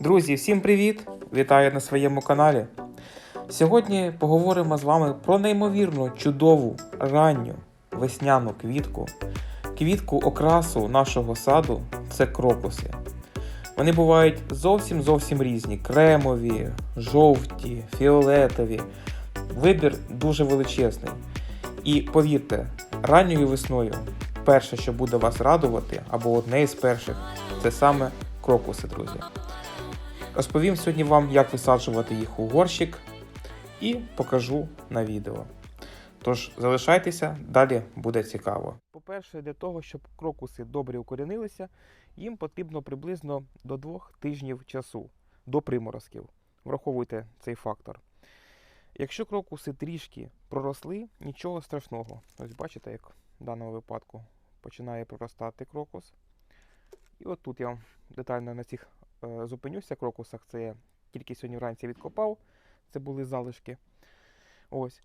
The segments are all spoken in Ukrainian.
Друзі, всім привіт! Вітаю на своєму каналі. Сьогодні поговоримо з вами про неймовірно чудову ранню весняну квітку, квітку окрасу нашого саду це крокуси. Вони бувають зовсім зовсім різні: кремові, жовті, фіолетові. Вибір дуже величезний. І повірте, ранньою весною перше, що буде вас радувати, або одне із перших, це саме крокуси, друзі. Розповім сьогодні вам, як висаджувати їх у горщик і покажу на відео. Тож залишайтеся, далі буде цікаво. По-перше, для того, щоб крокуси добре укорінилися, їм потрібно приблизно до двох тижнів часу до приморозків. Враховуйте цей фактор. Якщо крокуси трішки проросли, нічого страшного. Ось бачите, як в даному випадку починає проростати крокус. І от тут я вам детально на цих зупинюся крокусах. Це я тільки сьогодні вранці відкопав. Це були залишки. Ось.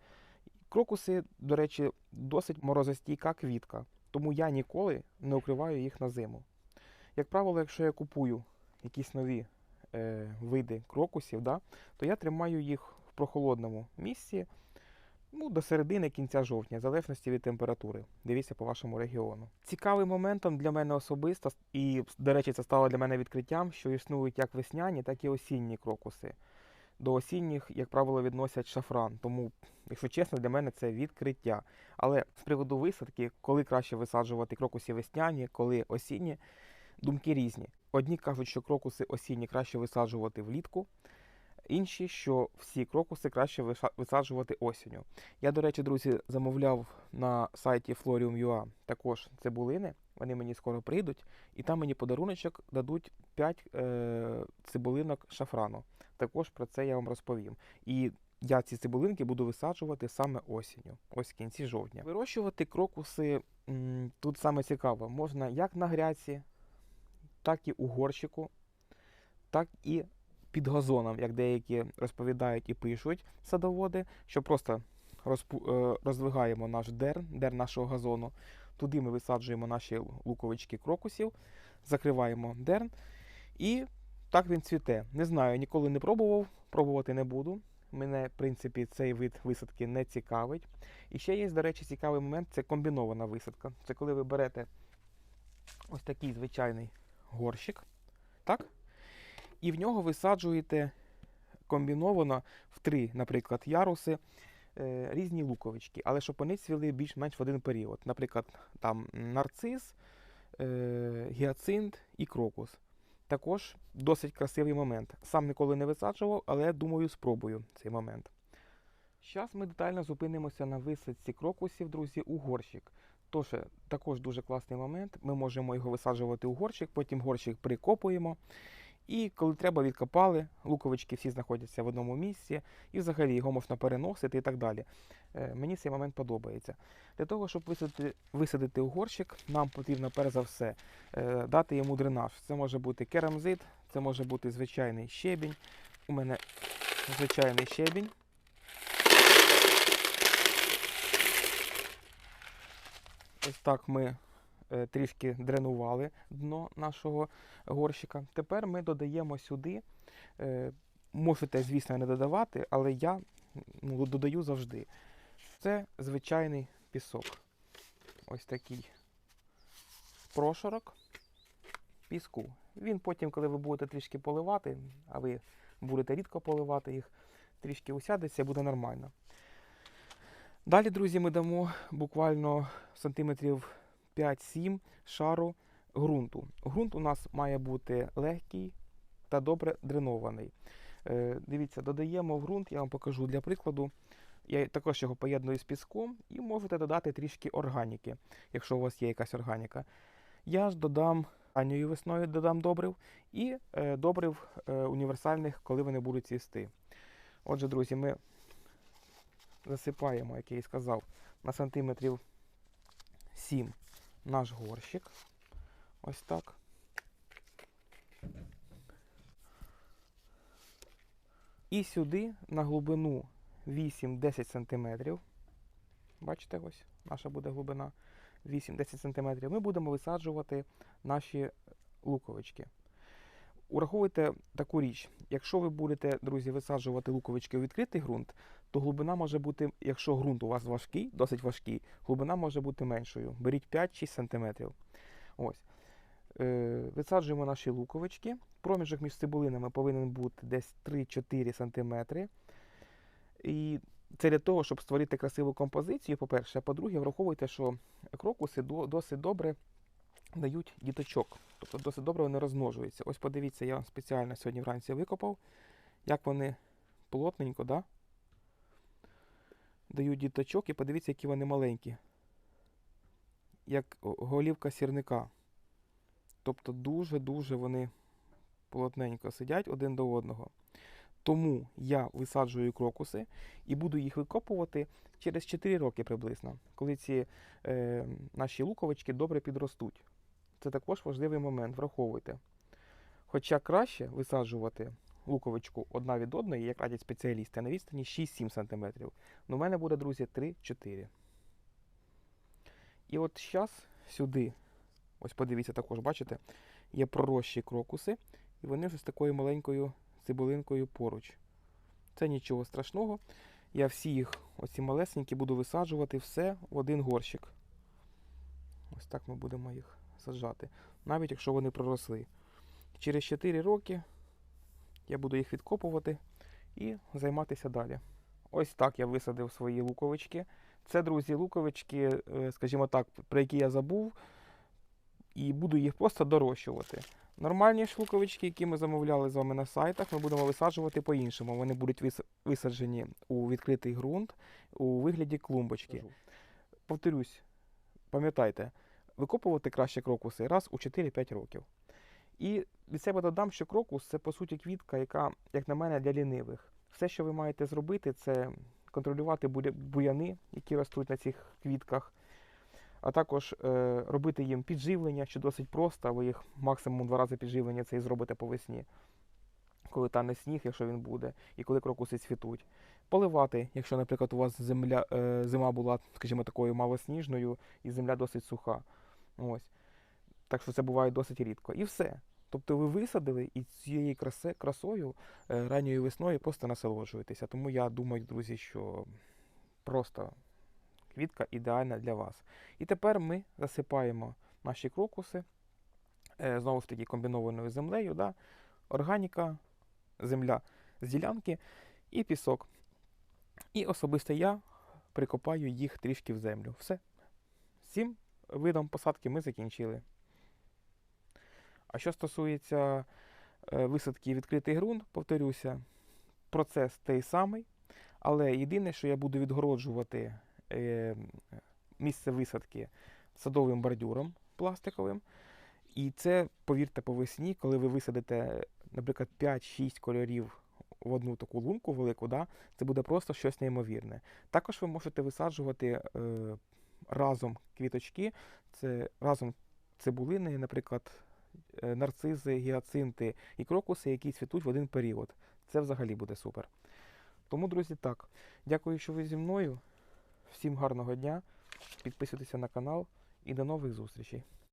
Крокуси, до речі, досить морозостійка квітка, тому я ніколи не укриваю їх на зиму. Як правило, якщо я купую якісь нові е, види крокусів, да, то я тримаю їх в прохолодному місці ну, до середини кінця жовтня, в залежності від температури. Дивіться по вашому регіону. Цікавим моментом для мене особисто, і, до речі, це стало для мене відкриттям, що існують як весняні, так і осінні крокуси. До осінніх, як правило, відносять шафран. Тому, якщо чесно, для мене це відкриття. Але з приводу висадки, коли краще висаджувати крокуси весняні, коли осінні, думки різні. Одні кажуть, що крокуси осінні краще висаджувати влітку, інші, що всі крокуси краще висаджувати осінню. Я, до речі, друзі, замовляв на сайті Florium.ua також цибулини. Вони мені скоро прийдуть, і там мені подаруночок дадуть 5 е, цибулинок шафрану. Також про це я вам розповім. І я ці цибулинки буду висаджувати саме осінню, ось в кінці жовтня. Вирощувати крокуси тут саме цікаво. Можна як на гряці, так і у горщику, так і під газоном, як деякі розповідають і пишуть садоводи, що просто розпу- е, роздвигаємо наш дерн, дерн нашого газону. Туди ми висаджуємо наші луковички крокусів, закриваємо дерн і так він цвіте. Не знаю, ніколи не пробував, пробувати не буду. Мене, в принципі, цей вид висадки не цікавить. І ще є, до речі, цікавий момент це комбінована висадка. Це коли ви берете ось такий звичайний горщик, так? І в нього висаджуєте комбіновано в три, наприклад, яруси е, різні луковички, але щоб вони цвіли більш-менш в один період. Наприклад, там нарцис, е, гіацинт і крокус. Також досить красивий момент. Сам ніколи не висаджував, але думаю, спробую цей момент. Зараз ми детально зупинимося на висадці крокусів, друзі, у горщик. Тож, е, також дуже класний момент. Ми можемо його висаджувати у горщик, потім горщик прикопуємо. І коли треба, відкопали, луковички всі знаходяться в одному місці, і взагалі його можна переносити і так далі. Е, Мені цей момент подобається. Для того, щоб висадити, висадити у горщик, нам потрібно перш за все е, дати йому дренаж. Це може бути керамзит, це може бути звичайний щебінь. У мене звичайний щебінь. Ось так ми трішки дренували дно нашого горщика. Тепер ми додаємо сюди. е, Можете, звісно, не додавати, але я ну, додаю завжди. Це звичайний пісок. Ось такий прошарок піску. Він потім, коли ви будете трішки поливати, а ви будете рідко поливати їх, трішки усядеться, буде нормально. Далі, друзі, ми дамо буквально сантиметрів 5-7 шару ґрунту. Ґрунт у нас має бути легкий та добре дренований. Е, дивіться, додаємо ґрунт, я вам покажу для прикладу. Я також його поєдную з піском і можете додати трішки органіки, якщо у вас є якась органіка. Я ж додам ранньою весною додам добрив і е, добрив е, універсальних, коли вони будуть цвісти. Отже, друзі, ми засипаємо, як я і сказав, на сантиметрів 7 наш горщик. Ось так. І сюди на глибину 8-10 см. Бачите, ось наша буде глибина 8-10 см. Ми будемо висаджувати наші луковички. Ураховуйте таку річ. Якщо ви будете, друзі, висаджувати луковички у відкритий ґрунт, то глибина може бути, якщо ґрунт у вас важкий, досить важкий, глибина може бути меншою. Беріть 5-6 см. Ось. Е, висаджуємо наші луковички. Проміжок між цибулинами повинен бути десь 3-4 см. І це для того, щоб створити красиву композицію, по-перше, а по-друге, враховуйте, що крокуси досить добре дають діточок. Тобто досить добре вони розмножуються. Ось подивіться, я спеціально сьогодні вранці викопав, як вони плотненько, да? дають діточок, і подивіться, які вони маленькі. Як голівка сірника. Тобто дуже-дуже вони плотненько сидять один до одного. Тому я висаджую крокуси і буду їх викопувати через 4 роки приблизно, коли ці е, наші луковички добре підростуть. Це також важливий момент, враховуйте. Хоча краще висаджувати луковичку одна від одної, як радять спеціалісти, на відстані 6-7 см. Ну, в мене буде, друзі, 3-4. І от зараз сюди, ось подивіться також, бачите, є пророщі крокуси, і вони вже з такою маленькою цибулинкою поруч. Це нічого страшного. Я всі їх, оці малесенькі, буду висаджувати все в один горщик. Ось так ми будемо їх саджати. Навіть якщо вони проросли. Через 4 роки я буду їх відкопувати і займатися далі. Ось так я висадив свої луковички. Це, друзі, луковички, е, скажімо так, про які я забув, і буду їх просто дорощувати. Нормальні ж луковички, які ми замовляли з вами на сайтах, ми будемо висаджувати по-іншому. Вони будуть висаджені у відкритий ґрунт у вигляді клумбочки. Повторюсь, пам'ятайте, викопувати краще крокуси раз у 4-5 років. І від себе додам, що крокус це по суті квітка, яка, як на мене, для лінивих. Все, що ви маєте зробити, це контролювати буяни, які ростуть на цих квітках, а також е, робити їм підживлення, що досить просто. Ви їх максимум два рази підживлення це і зробите по весні, коли тане сніг, якщо він буде, і коли крокуси цвітуть. Поливати, якщо, наприклад, у вас земля, е, зима була, скажімо, такою малосніжною, і земля досить суха. Ось. Так що це буває досить рідко. І все. Тобто ви висадили і цією красою е, ранньою весною просто насолоджуєтеся. Тому я думаю, друзі, що просто квітка ідеальна для вас. І тепер ми засипаємо наші крокуси е, знову ж таки комбінованою землею, да? органіка, земля з ділянки і пісок. І особисто я прикопаю їх трішки в землю. Все. Цим видом посадки ми закінчили. А що стосується е, висадки відкритий ґрунт, повторюся, процес той самий, але єдине, що я буду відгороджувати е, місце висадки садовим бордюром пластиковим. І це, повірте, по весні, коли ви висадите, наприклад, 5-6 кольорів в одну таку лунку велику, да, це буде просто щось неймовірне. Також ви можете висаджувати е, разом квіточки, це разом цибулини, наприклад, е, нарцизи, гіацинти і крокуси, які цвітуть в один період. Це взагалі буде супер. Тому, друзі, так. Дякую, що ви зі мною. Всім гарного дня. Підписуйтеся на канал і до нових зустрічей.